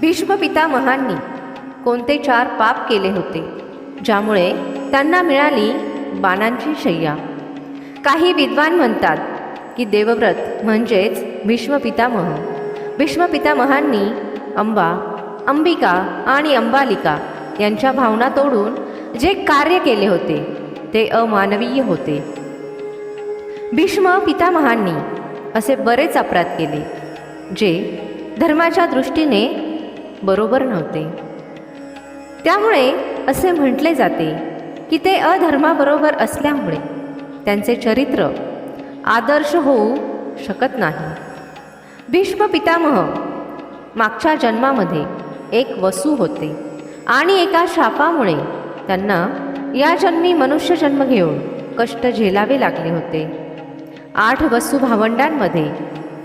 भीष्म पितामहांनी कोणते चार पाप केले होते ज्यामुळे त्यांना मिळाली बाणांची शय्या. काही विद्वान म्हणतात की देवव्रत म्हणजेच भीष्म पितामह भीष्म पितामहांनी अंबा अंबिका आणि अंबालिका यांच्या भावना तोडून जे कार्य केले होते ते अमानवीय होते. भीष्म पितामहांनी असे बरेच अपराध केले जे धर्माच्या दृष्टीने बरोबर नव्हते. त्यामुळे असे म्हटले जाते की ते अधर्माबरोबर असल्यामुळे त्यांचे चरित्र आदर्श होऊ शकत नाही. भीष्म पितामह मागच्या जन्मामध्ये एक वसू होते आणि एका शापामुळे त्यांना या जन्मी मनुष्य जन्म घेऊन कष्ट झेलावे लागले होते. आठ वसू भावंडांमध्ये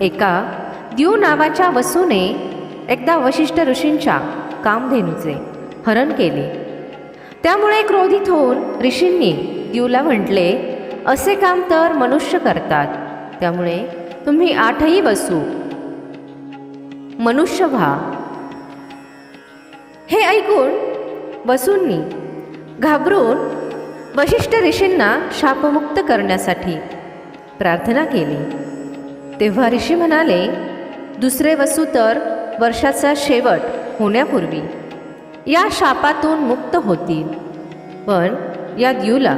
एका द्यू नावाच्या वसूने एकदा वशिष्ठ ऋषींच्या कामधेनूचे हरण केले. त्यामुळे क्रोधित होऊन ऋषींनी दिवला म्हटले असे काम तर मनुष्य करतात. त्यामुळे तुम्ही आठही बसू. मनुष्य व्हा. हे ऐकून वसूंनी घाबरून वशिष्ठ ऋषींना शापमुक्त करण्यासाठी प्रार्थना केली. तेव्हा ऋषी म्हणाले दुसरे वसू तर वर्षाचा शेवट होण्यापूर्वी या शापातून मुक्त होतील. पण या द्यूला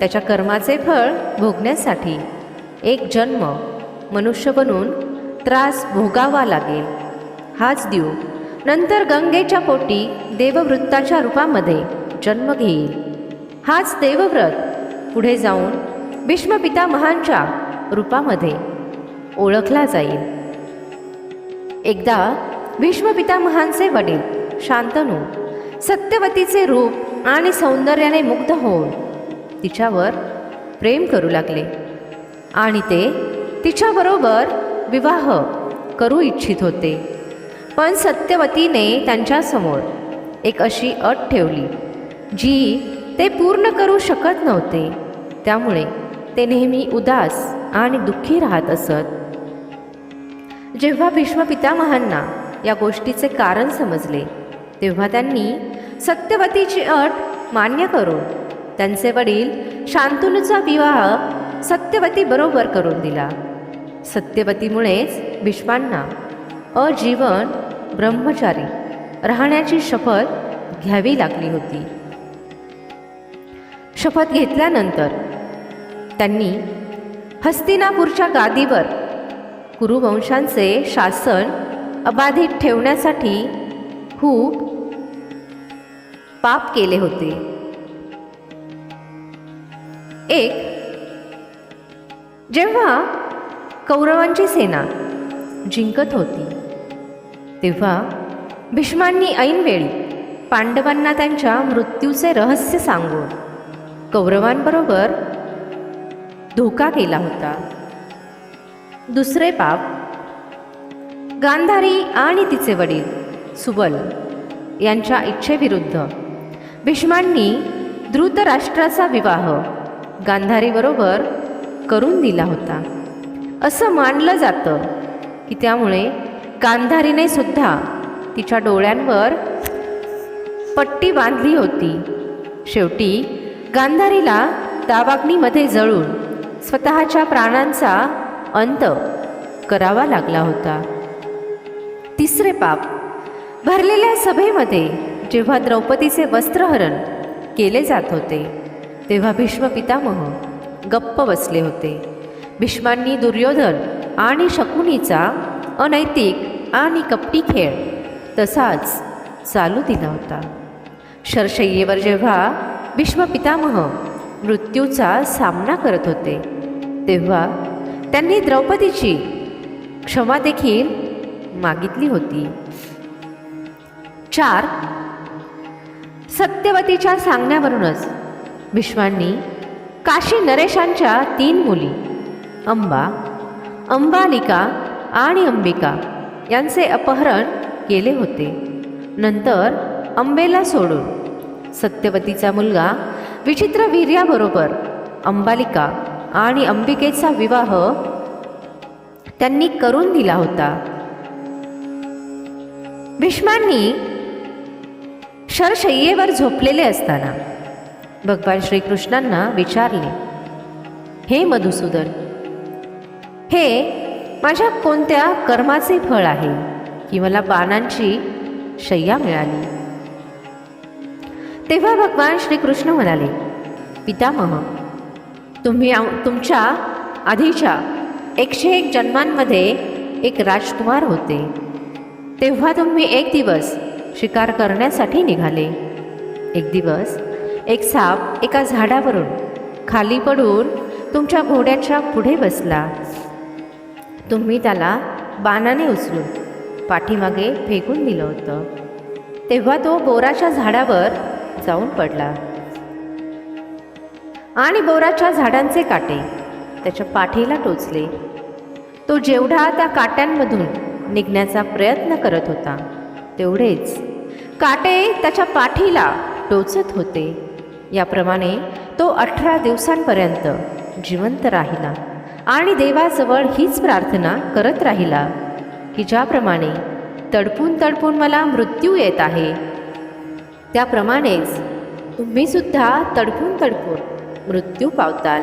त्याच्या कर्माचे फळ भोगण्यासाठी एक जन्म मनुष्य बनून त्रास भोगावा लागेल. हाच द्यू नंतर गंगेच्या पोटी देववृत्ताच्या रूपामध्ये जन्म घेईल. हाच देवव्रत पुढे जाऊन भीष्म पितामहांच्या रूपामध्ये ओळखला जाईल. एकदा भीष्म पितामहांचे वडील शांतनू सत्यवतीचे रूप आणि सौंदर्याने मुग्ध होऊन तिच्यावर प्रेम करू लागले. आणि ते तिच्याबरोबर विवाह करू इच्छित होते. पण सत्यवतीने त्यांच्यासमोर एक अशी अट ठेवली जी ते पूर्ण करू शकत नव्हते. त्यामुळे ते नेहमी उदास आणि दुःखी राहत असत. जेव्हा भीष्म पितामहांना या गोष्टीचे कारण समजले. तेव्हा त्यांनी सत्यवतीची अट मान्य करून त्यांचे वडील शांतनूचा विवाह सत्यवती बरोबर करून दिला. सत्यवतीमुळेच भीष्मांना अजीवन ब्रह्मचारी राहण्याची शपथ घ्यावी लागली होती. शपथ घेतल्यानंतर त्यांनी हस्तिनापूरच्या गादीवर कुरुवंशांचे शासन अबाधित ठेवण्यासाठी खूप पाप केले होते. एक जेव्हा कौरवांची सेना जिंकत होती तेव्हा भीष्मांनी ऐनवेळी पांडवांना त्यांच्या मृत्यूचे रहस्य सांगून कौरवांबरोबर धोका केला होता. दुसरे पाप गांधारी आणि तिचे वडील सुबल यांच्या इच्छेविरुद्ध. भीष्मांनी धृतराष्ट्राचा विवाह गांधारीबरोबर करून दिला होता. असं मानलं जातं की त्यामुळे गांधारीने सुद्धा तिच्या डोळ्यांवर पट्टी बांधली होती. शेवटी गांधारीला दावाग्नीमध्ये जळून स्वतःच्या प्राणांचा अंत करावा लागला होता. तिसरे पाप. भरलेल्या सभेमध्ये जेव्हा द्रौपदीचे वस्त्रहरण केले जात होते तेव्हा भीष्म पितामह गप्प बसले होते. भीष्मांनी दुर्योधन आणि शकुनीचा अनैतिक आणि कपटी खेळ तसाच चालू दिला होता. शरशय्येवर जेव्हा भीष्म पितामह मृत्यूचा सामना करत होते तेव्हा त्यांनी द्रौपदीची क्षमा देखील मागितली होती. चार. सत्यवतीच्या सांगण्यावरूनच. भीष्मांनी काशी नरेशांच्या तीन मुली अंबा अंबालिका आणि अंबिका यांचे अपहरण केले होते. नंतर अंबेला सोडून सत्यवतीचा मुलगा विचित्र वीर्याबरोबर अंबालिका आणि अंबिकेचा विवाह त्यांनी करून दिला होता. भीष्मांनी शरशय्येवर झोपलेले असताना भगवान श्रीकृष्णांना विचारले हे मधुसूदन हे माझ्या कोणत्या कर्माचे फळ आहे की मला बाणांची शय्या मिळाली? तेव्हा भगवान श्रीकृष्ण म्हणाले पितामह तुम्ही तुमच्या आधीच्या एकशे एक जन्मांमध्ये एक राजकुमार होते. तेव्हा तुम्ही एक दिवस शिकार करण्यासाठी निघाले. एक दिवस एक साप एका झाडावरून खाली पडून तुमच्या घोड्याच्या पुढे बसला. तुम्ही त्याला बाणाने उचलून पाठीमागे फेकून दिलं होतं. तेव्हा तो बोराच्या झाडावर जाऊन पडला. आणि बोराच्या झाडांचे काटे त्याच्या पाठीला टोचले. तो जेवढा त्या काट्यांमधून निघण्याचा प्रयत्न करत होता. तेवढेच काटे त्याच्या पाठीला टोचत होते. याप्रमाणे तो अठरा दिवसांपर्यंत जिवंत राहिला आणि देवाजवळ हीच प्रार्थना करत राहिला की ज्याप्रमाणे तडपून तडपून मला मृत्यू येत आहे. त्याप्रमाणेच तुम्ही सुद्धा तडपून तडपून मृत्यू पावताल.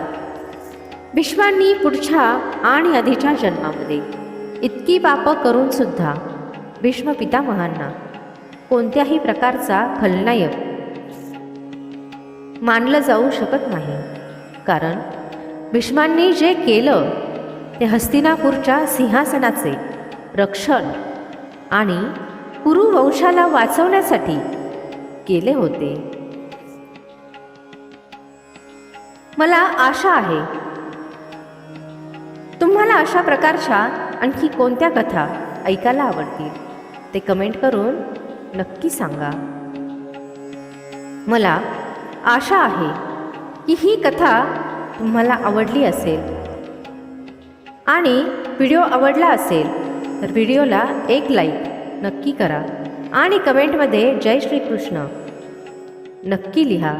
विश्वांनी पुढच्या आणि आधीच्या जन्मामध्ये इतकी पापं करून सुद्धा भीष्म पितामहांना कोणत्याही प्रकारचा खलनायक मानलं जाऊ शकत नाही कारण भीष्मांनी जे केलं ते हस्तिनापूरच्या सिंहासनाचे रक्षण आणि कुरुवंशाला वाचवण्यासाठी केले होते. मला आशा आहे तुम्हाला अशा प्रकारच्या आणखी कोणत्या कथा ऐकायला आवडतील ते कमेंट करून नक्की सांगा. मला आशा आहे की ही कथा तुम्हाला आवडली असेल आणि व्हिडिओ आवडला असेल तर व्हिडिओला एक लाईक नक्की करा आणि कमेंटमध्ये जय श्रीकृष्ण नक्की लिहा.